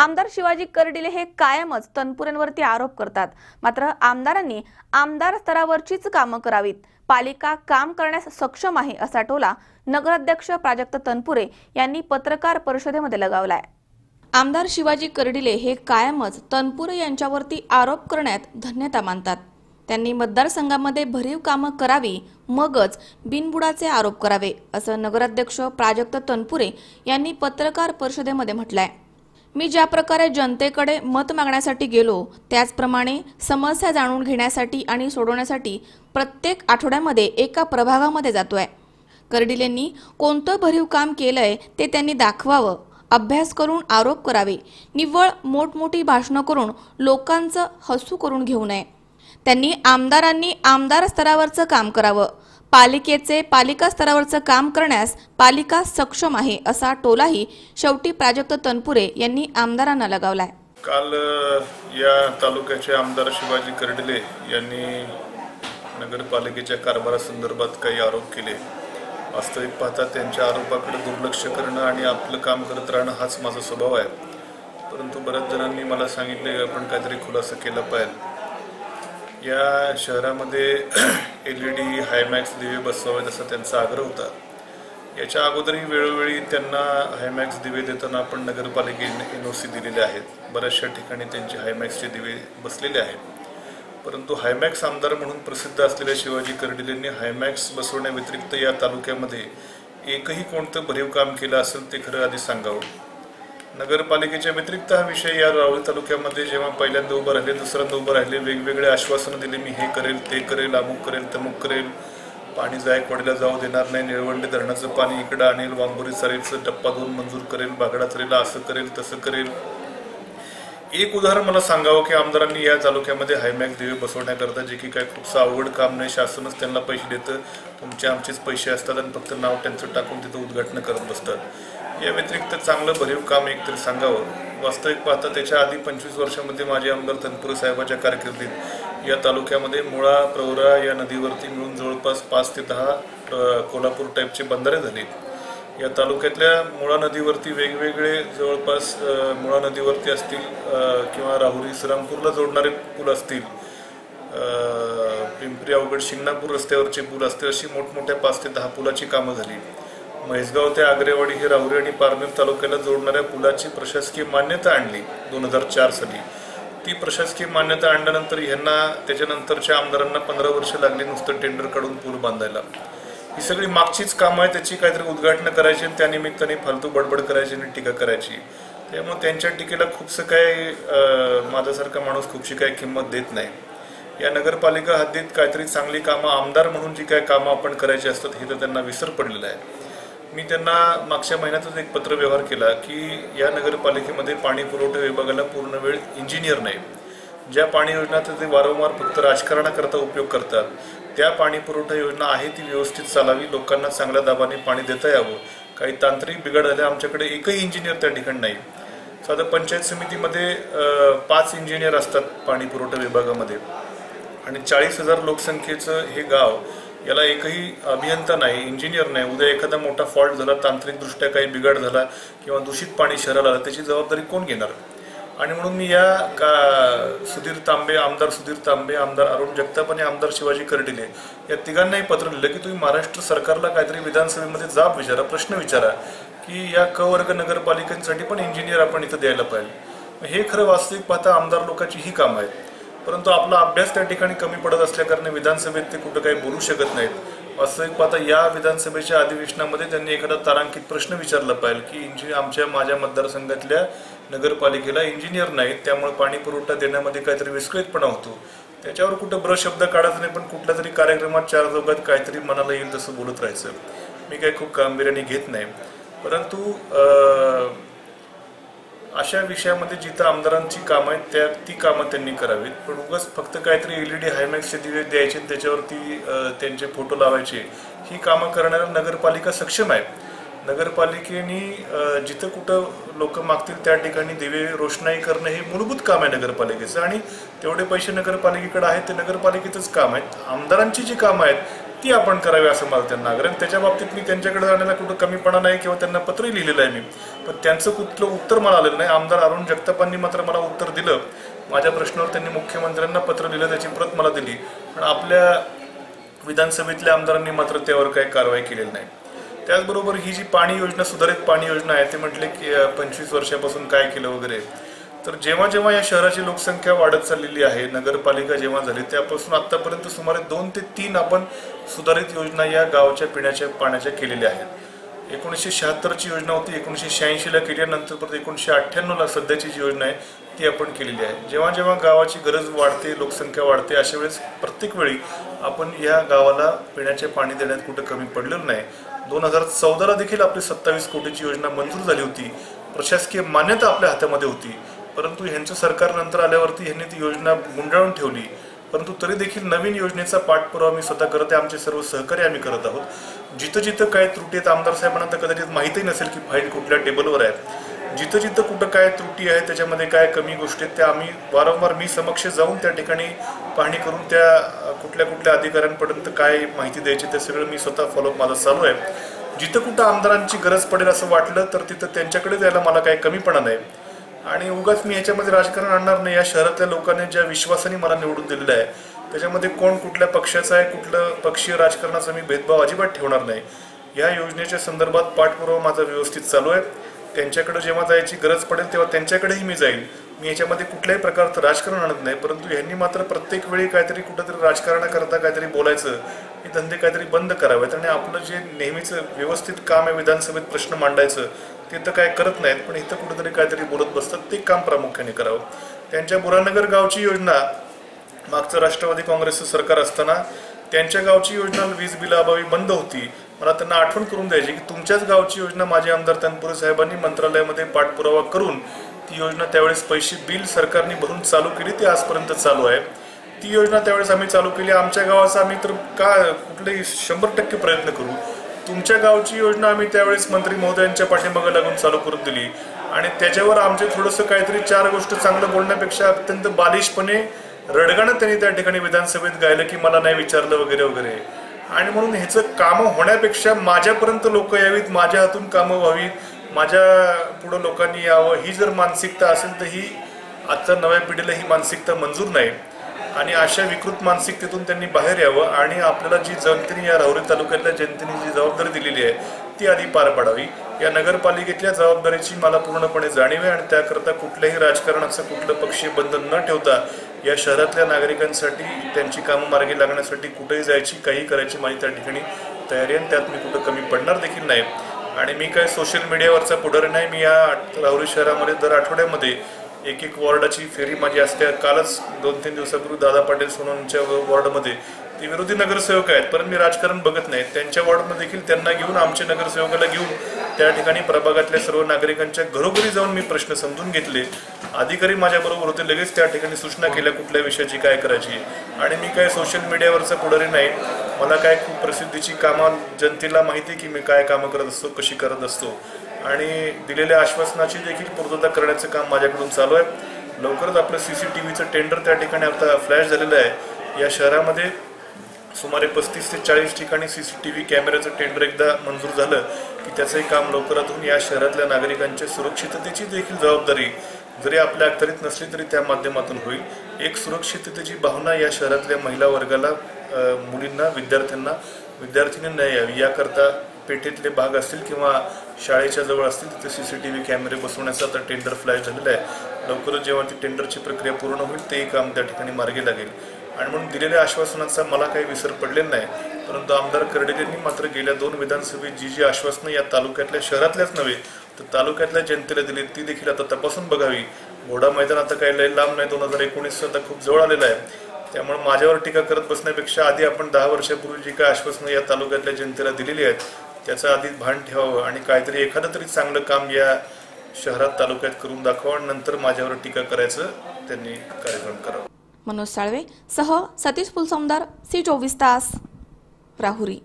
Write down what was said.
आमदार शिवाजी करडिले हे कायमच तनपुरेंवरती आरोप करतात. मात्र आमदारांनी आमदार स्तरावरचीच कामं करावीत. पालिका काम करण्यास सक्षम आहे असा टोला नगराध्यक्ष प्राजक्त तनपुरे यांनी पत्रकार परिषदेमध्ये लगावलाय. आमदार शिवाजी करडिले हे कायमच तनपुरे यांच्यावरती आरोप करण्यात धन्यता मानतात. त्यांनी मतदारसंघामध्ये भरीव कामं करावी मगच बिनबुडाचे आरोप करावे असं नगराध्यक्ष प्राजक्त तनपुरे यांनी पत्रकार परिषदेमध्ये म्हटलंय. मी ज्या प्रकारे जनतेकडे मत मागण्यासाठी गेलो त्याचप्रमाणे समस्या जाणून घेण्यासाठी आणि सोडवण्यासाठी प्रत्येक आठवड्यामध्ये एका प्रभागामध्ये जातो आहे कर्डिलेंनी कोणतं भरीव काम केलंय ते त्यांनी दाखवावं अभ्यास करून आरोप करावे निव्वळ मोठमोठी भाषणं करून लोकांचं हसू करून घेऊ नये. त्यांनी आमदारांनी आमदार स्तरावरचं काम करावं पालिकेचे पालिका स्तरावरचं काम करण्यास पालिका सक्षम आहे असा टोलाही शेवटी प्राजक्त तनपुरे यांनी आमदारांना लगावलाय. काल या तालुक्याचे आमदार शिवाजी कर्डिले यांनी नगरपालिकेच्या कारभारासंदर्भात काही आरोप केले. वास्तविक पाहता त्यांच्या आरोपाकडे दुर्लक्ष करणं आणि आपलं काम करत राहणं हाच माझा स्वभाव आहे. परंतु बऱ्याच जणांनी मला सांगितले की आपण काहीतरी खुलासा केला पाहिजे. या शहरामध्ये एल ई डी हायमॅक्स दिवे बसवावेत असा त्यांचा आग्रह होता. याच्या अगोदरही वेळोवेळी त्यांना हायमॅक्स दिवे देताना आपण नगरपालिकेने एन ओ सी दिलेले आहेत. बऱ्याचशा ठिकाणी त्यांचे हायमॅक्सचे दिवे बसलेले आहेत. परंतु हायमॅक्स आमदार म्हणून प्रसिद्ध असलेल्या शिवाजी कर्डिलेंनी हायमॅक्स बसवण्याव्यतिरिक्त या तालुक्यामध्ये एकही कोणतं भरीव काम केलं असेल ते खरं आधी सांगावं. नगरपालिकेच्या व्यतिरिक्त हा विषय या रावळी तालुक्यामध्ये जेव्हा पहिल्यांदा उभं राहिले दुसऱ्यांदा उभं राहिले वेगवेगळे आश्वासनं दिले मी हे करेल ते करेल अमुक करेल तमुक करेल. पाणी जायकवाडीला जाऊ देणार नाही निळवंडे धरणाचं पाणी इकडं आणेल वांबोरी सरेलचं टप्पा दोन मंजूर करेल बागडा सरेला असं करेल तसं करेल. एक उदाहरण मला सांगावं की आमदारांनी या तालुक्यामध्ये हायमॅक दिवे बसवण्याकरता जे की काय खूपसं अवघड काम नाही शासनच त्यांना पैसे देतं तुमचे आमचेच पैसे असतात आणि फक्त नाव त्यांचं टाकून तिथं उद्घाटन करत बसतात. या व्यतिरिक्त चांगलं भरीव काम एकतरी सांगावं. वास्तविक पाहता त्याच्या आधी पंचवीस वर्षामध्ये माझे आमदार तनपुरे साहेबाच्या कारकिर्दीत या तालुक्यामध्ये मुळा प्रवरा या नदीवरती मिळून जवळपास पाच ते दहा कोल्हापूर टाईपचे बंधारे झाले. या तालुक्यातल्या मुळा नदीवरती वेगवेगळे जवळपास मुळा नदीवरती असतील किंवा राहुरी श्रीरामपूरला जोडणारे पूल असतील पिंपरी अवघड शिंगणापूर रस्त्यावरचे पूल असतील अशी मोठमोठ्या पाच ते दहा पुलाची कामं झाली. म्हैसगाव ते आग्रेवाडी हे राहुरी आणि पारनेर तालुक्याला जोडणाऱ्या पुलाची प्रशासकीय मान्यता आणली दोन हजार चार साली. ती प्रशासकीय मान्यता आणल्यानंतर ह्यांना त्याच्यानंतरच्या आमदारांना पंधरा वर्ष लागली नुसतं टेंडर काढून पूल बांधायला. ही सगळी मागचीच कामं आहे त्याची काहीतरी उद्घाटनं करायची आणि त्यानिमित्ताने फालतू बडबड करायची आणि टीका करायची. त्यामुळे त्यांच्या टीकेला खूपसं काय माझ्यासारखा माणूस खूपशी काही किंमत देत नाही. या नगरपालिका हद्दीत काहीतरी चांगली कामं आमदार म्हणून जी काय कामं आपण करायची असतात हे तर त्यांना विसर पडलेलं आहे. मी त्यांना मागच्या महिन्यातच एक पत्रव्यवहार केला की या नगरपालिकेमध्ये पाणी पुरवठा विभागाला पूर्ण वेळ इंजिनियर नाही. ज्या पाणी योजना ते वारंवार फक्त राजकारणाकरता उपयोग करतात त्या पाणी पुरवठा योजना आहे ती व्यवस्थित चालावी लोकांना चांगल्या दाबाने पाणी देता यावं. काही तांत्रिक बिघाड झाल्या आमच्याकडे एकही इंजिनियर त्या ठिकाणी नाही. साधं पंचायत समितीमध्ये पाच इंजिनियर असतात पाणी पुरवठा विभागामध्ये. आणि चाळीस हजार लोकसंख्येचं हे गाव याला एकही अभियंता नाही इंजिनियर नाही. उद्या एखादा मोठा फॉल्ट झाला तांत्रिकदृष्ट्या काही बिघाड झाला किंवा दूषित पाणी शहराला आलं त्याची जबाबदारी कोण घेणार? आणि म्हणून मी या का सुधीर तांबे आमदार सुधीर तांबे आमदार अरुण जगताप आणि आमदार शिवाजी कर्डिले या तिघांनाही पत्र लिहिलं की तुम्ही महाराष्ट्र सरकारला काहीतरी विधानसभेमध्ये जाब विचारा प्रश्न विचारा की या क वर्ग नगरपालिकांसाठी पण इंजिनियर आपण इथं द्यायला पाहिजे. हे खरं वास्तविक पाहता आमदार लोकांची ही कामं आहेत. परंतु आपला अभ्यास त्या ठिकाणी कमी पडत असल्याकारणे विधानसभेत ते कुठं काही बोलू शकत नाहीत. वास्तविक पाहता या विधानसभेच्या अधिवेशनामध्ये त्यांनी एखादा तारांकित प्रश्न विचारला पाहिजे की इंजिनियर आमच्या माझ्या मतदारसंघातल्या नगरपालिकेला इंजिनियर नाहीत त्यामुळे पाणी पुरवठा देण्यामध्ये काहीतरी विस्कळीतपणा होतो. त्याच्यावर कुठं ब्र शब्द काढायचा नाही पण कुठल्या तरी कार्यक्रमात चार चौघात काहीतरी मनाला येईल तसं बोलत राहायचं. मी काही खूप गांभीर्याने घेत नाही. परंतु अशा विषयामध्ये जिथं आमदारांची कामं आहेत त्या ती कामं त्यांनी करावीत. पण उगाच फक्त काहीतरी एल ई डी हायमॅक्सचे दिवे द्यायचे त्याच्यावरती त्यांचे फोटो लावायचे ही कामं करणाऱ्या नगरपालिका सक्षम आहे नगरपालिकेने जिथं कुठं लोक मागतील त्या ठिकाणी दिवे रोषणाई करणं हे मूलभूत काम आहे नगरपालिकेचं. आणि तेवढे पैसे नगरपालिकेकडे आहेत ते नगरपालिकेचंच काम आहेत. आमदारांची जी कामं आहेत ती आपण करावी असं मला त्यांना आग्रह. त्याच्या बाबतीत मी त्यांच्याकडे जाण्याला कुठं कमीपणा नाही किंवा त्यांना पत्रही लिहिलेलं आहे मी. पण त्यांचं कुठलं उत्तर मला आलेलं नाही. आमदार अरुण जगतापांनी मात्र मला उत्तर दिलं. माझ्या प्रश्नावर त्यांनी मुख्यमंत्र्यांना पत्र लिहिलं त्याची प्रत मला दिली. पण आपल्या विधानसभेतल्या आमदारांनी मात्र त्यावर काही कारवाई केलेली नाही. त्याचबरोबर ही जी पाणी योजना सुधारित पाणी योजना आहे ते म्हटले की पंचवीस वर्षापासून काय केलं वगैरे. तर जेव्हा जेव्हा या शहराची लोकसंख्या वाढत चाललेली आहे नगरपालिका जेव्हा झाली त्यापासून आतापर्यंत सुमारे दोन ते तीन आपण सुधारित योजना या गावाच्या पिण्याच्या पाण्याच्या केलेल्या आहेत. एकोणीसशे शहात्तरची योजना होती एकोणीसशे शहाऐंशीला केल्यानंतर परत एकोणीसशे अठ्ठ्याण्णवला सध्याची जी योजना आहे ती आपण केलेली आहे. जेव्हा जेव्हा गावाची गरज वाढते लोकसंख्या वाढते अशा वेळेस प्रत्येक वेळी आपण या गावाला पिण्याचे पाणी देण्यात कुठं कमी पडलेलं नाही. दोन हजार चौदाला देखील आपली सत्तावीस कोटीची योजना मंजूर झाली होती. प्रशासकीय मान्यता आपल्या हातामध्ये होती. परंतु ह्यांचं सरकार नंतर आल्यावरती ह्यांनी ती योजना गुंडाळून ठेवली. परंतु तरी देखील नवीन योजनेचा पाठपुरावा मी स्वतः करत आहे. आमचे सर्व सहकारी आम्ही करत आहोत. जिथं जिथं काय त्रुटी आहेत आमदार साहेबांना तर कदाचित माहितीही नसेल की फाईल कुठल्या टेबलवर आहे जिथं जिथं कुठं काय त्रुटी आहे त्याच्यामध्ये काय कमी गोष्टी आहेत त्या आम्ही वारंवार मी समक्ष जाऊन त्या ठिकाणी पाहणी करून त्या कुठल्या कुठल्या अधिकाऱ्यांपर्यंत काय माहिती द्यायची ते सगळं मी स्वतः फॉलोअप माझं चालू आहे. जिथं कुठं आमदारांची गरज पडेल असं वाटलं तर तिथं त्यांच्याकडे जायला मला काही कमीपणा नाही. आणि उगाच मी याच्यामध्ये राजकारण आणणार नाही. या शहरातल्या लोकांनी ज्या विश्वासाने मला निवडून दिलेलं आहे त्याच्यामध्ये कोण कुठल्या पक्षाचा आहे कुठलं पक्षीय राजकारणाचा मी भेदभाव अजिबात ठेवणार नाही. या योजनेच्या संदर्भात पाठपुरावा माझा व्यवस्थित चालू आहे. त्यांच्याकडे जेव्हा जायची गरज पडेल तेव्हा त्यांच्याकडेही मी जाईल मी याच्यामध्ये कुठल्याही प्रकारचं राजकारण आणत नाही परंतु यांनी मात्र प्रत्येक वेळी काहीतरी कुठंतरी राजकारणाकरता काहीतरी बोलायचं हे धंदे काहीतरी बंद करावेत आणि आपलं जे नेहमीचं व्यवस्थित काम आहे विधानसभेत प्रश्न मांडायचं ते तर काय करत नाहीत पण इथं कुठेतरी काहीतरी बोलत बसतात. ते काम प्रामुख्याने करावं. त्यांच्या बुरानगर गावची योजना मागचं राष्ट्रवादी काँग्रेसचं सरकार असताना त्यांच्या गावची योजना वीज बिलाअभावी बंद होती. मला त्यांना आठवण करून द्यायची की तुमच्याच गावची योजना माझे आमदार तनपुरे साहेबांनी मंत्रालयामध्ये पाठपुरावा करून ती योजना त्यावेळेस पैसे बिल सरकारने भरून चालू केली ती आजपर्यंत चालू आहे. ती योजना त्यावेळेस आम्ही चालू केली. आमच्या गावाचा आम्ही तर का कुठलेही शंभर टक्के प्रयत्न करू. तुमच्या गावची योजना आम्ही त्यावेळेस मंत्री महोदयांच्या पाठीमागे लागून चालू करून दिली. आणि त्याच्यावर आमचे थोडंसं काहीतरी चार गोष्ट चांगलं बोलण्यापेक्षा अत्यंत बालिशपणे रडगाणं त्यांनी त्या ठिकाणी विधानसभेत गायलं की मला नाही विचारलं वगैरे वगैरे. आणि म्हणून ह्याचं कामं होण्यापेक्षा माझ्यापर्यंत लोक यावीत माझ्या हातून कामं व्हावीत माझ्या पुढं लोकांनी यावं ही जर मानसिकता असेल तर ही आजच्या नव्या पिढीला ही मानसिकता मंजूर नाही. आणि अशा विकृत मानसिकतेतून त्यांनी बाहेर यावं आणि आपल्याला जी जनतेने या राहुरी तालुक्यातल्या जनतेने जी जबाबदारी दिलेली आहे ती आधी पार पाडावी. या नगरपालिकेतल्या जबाबदारीची मला पूर्णपणे जाणीव आहे आणि त्याकरता कुठल्याही राजकारणाचं कुठलं पक्षीय बंधन न ठेवता या शहरातल्या नागरिकांसाठी त्यांची कामं मार्गी लागण्यासाठी कुठेही जायची काही करायची माझी त्या ठिकाणी तयारी आहे आणि त्यात मी कुठं कमी पडणार देखील नाही. आणि मी काय सोशल मीडियावरचा पुढारी नाही मी या राहुरी शहरामध्ये दर आठवड्यामध्ये एक एक वॉर्डाची फेरी माझी असते. कालच दोन तीन दिवसापूर्वी दादा पाटील सोनवणच्या वॉर्डमध्ये. ते विरोधी नगरसेवक आहेत पण मी राजकारण बघत नाही. त्यांच्या वॉर्डमध्ये देखील त्यांना घेऊन आमच्या नगरसेवकाला घेऊन त्या ठिकाणी प्रभागातल्या सर्व नागरिकांच्या घरोघरी जाऊन मी प्रश्न समजून घेतले. अधिकारी माझ्याबरोबर होते. लगेच त्या ठिकाणी सूचना केल्या कुठल्या विषयाची काय करायची. आणि मी काय सोशल मीडियावरचा पुढारी नाही. मला काय खूप प्रसिद्धीची कामं जनतेला माहिती आहे की मी काय कामं करत असतो कशी करत असतो. आणि दिलेल्या आश्वासनाची देखील पूर्तता करण्याचं काम माझ्याकडून चालू आहे. लवकरच आपलं सी सी टी व्हीचं टेंडर त्या ठिकाणी आता फ्लॅश झालेलं आहे. या शहरामध्ये सुमारे पस्तीस ते चाळीस ठिकाणी सी सी टी व्ही कॅमेऱ्याचं टेंडर एकदा मंजूर झालं की त्याचंही काम लवकरात होऊन या शहरातल्या नागरिकांच्या सुरक्षिततेची देखील जबाबदारी जरी आपल्या अखतरीत नसली तरी त्या माध्यमातून होईल. एक सुरक्षिततेची भावना या शहरातल्या महिला वर्गाला मुलींना विद्यार्थ्यांना विद्यार्थिनींना यावी. याकरता पेठेतले भाग असतील किंवा शाळेच्या जवळ असतील तिथे सी सी टी व्ही कॅमेरे बसवण्याचं आता टेंडर फ्लॅश झालेलं आहे. लवकरच जेव्हा ती टेंडरची प्रक्रिया पूर्ण होईल तेही काम त्या ठिकाणी मार्गी लागेल. आणि म्हणून दिलेल्या आश्वासनाचा मला काही विसर पडलेला नाही. परंतु आमदार कर्डिलेंनी मात्र गेल्या दोन विधानसभेत जी जी आश्वासनं या तालुक्यातल्या शहरातल्याच नव्हे तर तालुक्यातल्या जनतेला दिली ती देखील आता तपासून बघावी. घोडा मैदान आता काही लय लांब नाही दोन हजार एकोणीस आता खूप जवळ आलेलं आहे. त्यामुळे माझ्यावर टीका करत बसण्यापेक्षा आधी आपण दहा वर्षापूर्वी जी काय आश्वासनं या तालुक्यातल्या जनतेला दिलेली आहेत त्याचं आधी भान ठेवावं आणि काहीतरी एखादं तरी चांगलं काम या शहरात तालुक्यात करून दाखवा आणि नंतर माझ्यावर टीका करायचं त्यांनी कार्यक्रम करावा. मनोज साळवे सह सतीश फुलसोमदार सी चोवीस तास राहुरी.